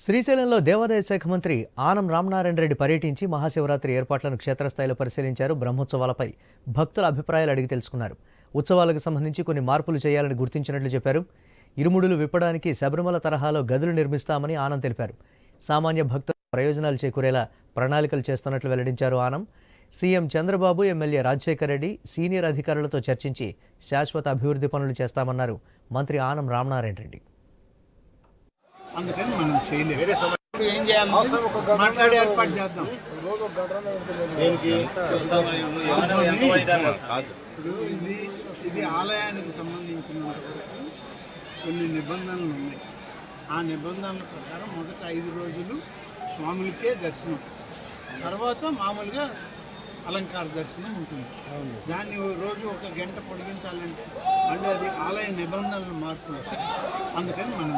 శ్రీశైలంలో దేవాదాయ శాఖ మంత్రి ఆనం రామనారాయణ రెడ్డి పర్యటించి మహాశివరాత్రి ఏర్పాట్లను క్షేత్రస్థాయిలో పరిశీలించారు. బ్రహ్మోత్సవాలపై భక్తుల అభిప్రాయాలు అడిగి తెలుసుకున్నారు. ఉత్సవాలకు సంబంధించి కొన్ని మార్పులు చేయాలని గుర్తించినట్లు చెప్పారు. ఇరుముడులు విప్పడానికి శబరిమల తరహాలో గదులు నిర్మిస్తామని ఆనం తెలిపారు. సామాన్య భక్తుల ప్రయోజనాలు చేకూరేలా ప్రణాళికలు చేస్తున్నట్లు వెల్లడించారు Anam. CM Chandrababu MLA Rajasekhara Reddy senior అధికారులతో చర్చించి శాశ్వత అభివృద్ధి పనులు చేస్తామన్నారు మంత్రి ఆనం రామనారాయణ రెడ్డి. అందుకని మనం వేరే సమస్య ఏం చేయాలి? మాట్లాడే ఏర్పాటు చేద్దాం. దేనికి? ఇప్పుడు ఇది ఇది ఆలయానికి సంబంధించిన వరకు కొన్ని నిబంధనలు ఉన్నాయి. ఆ నిబంధనల ప్రకారం మొదట ఐదు రోజులు స్వాములకే దర్శనం. తర్వాత మామూలుగా అలంకార దర్శనం ఉంటుంది. దాన్ని రోజు ఒక గంట పొడిగించాలంటే మళ్ళీ అది ఆలయ నిబంధనలు మార్పు. అందుకని మనం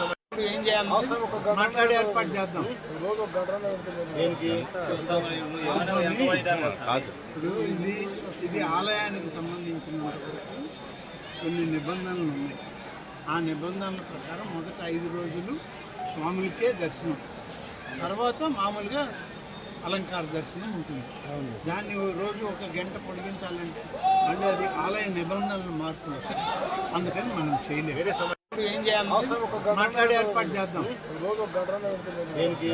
సమస్య ఏం చేయాలి? మాట్లాడే ఏర్పాటు చేద్దాం. దేనికి? ఇప్పుడు ఇది ఇది ఆలయానికి సంబంధించిన కొన్ని నిబంధనలు ఉన్నాయి. ఆ నిబంధనల ప్రకారం మొదట ఐదు రోజులు స్వాములకే దర్శనం. తర్వాత మామూలుగా అలంకార దర్శనం ఉంటుంది. దాన్ని రోజు ఒక గంట పొడిగించాలంటే మళ్ళీ అది ఆలయ నిబంధనలు మార్పు. అందుకని మనం చేయలేము ఏం చేయాలి? మాట్లాడే ఏర్పాటు చేద్దాం. దేనికి?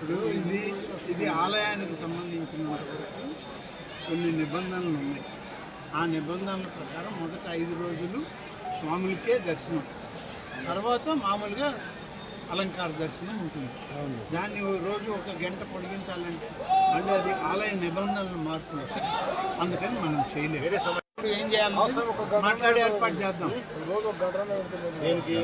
ఇప్పుడు ఇది ఇది ఆలయానికి సంబంధించిన కొన్ని నిబంధనలు ఉన్నాయి. ఆ నిబంధనల ప్రకారం మొదట ఐదు రోజులు స్వాములకే దర్శనం. తర్వాత మామూలుగా అలంకార దర్శనం ఉంటుంది. దాన్ని రోజు ఒక గంట పొడిగించాలంటే మళ్ళీ అది ఆలయ నిబంధనలు మార్పు. అందుకని మనం చేయలేము ఏం చేయాలి? మాట్లాడే ఏర్పాటు చేద్దాం. దేనికి?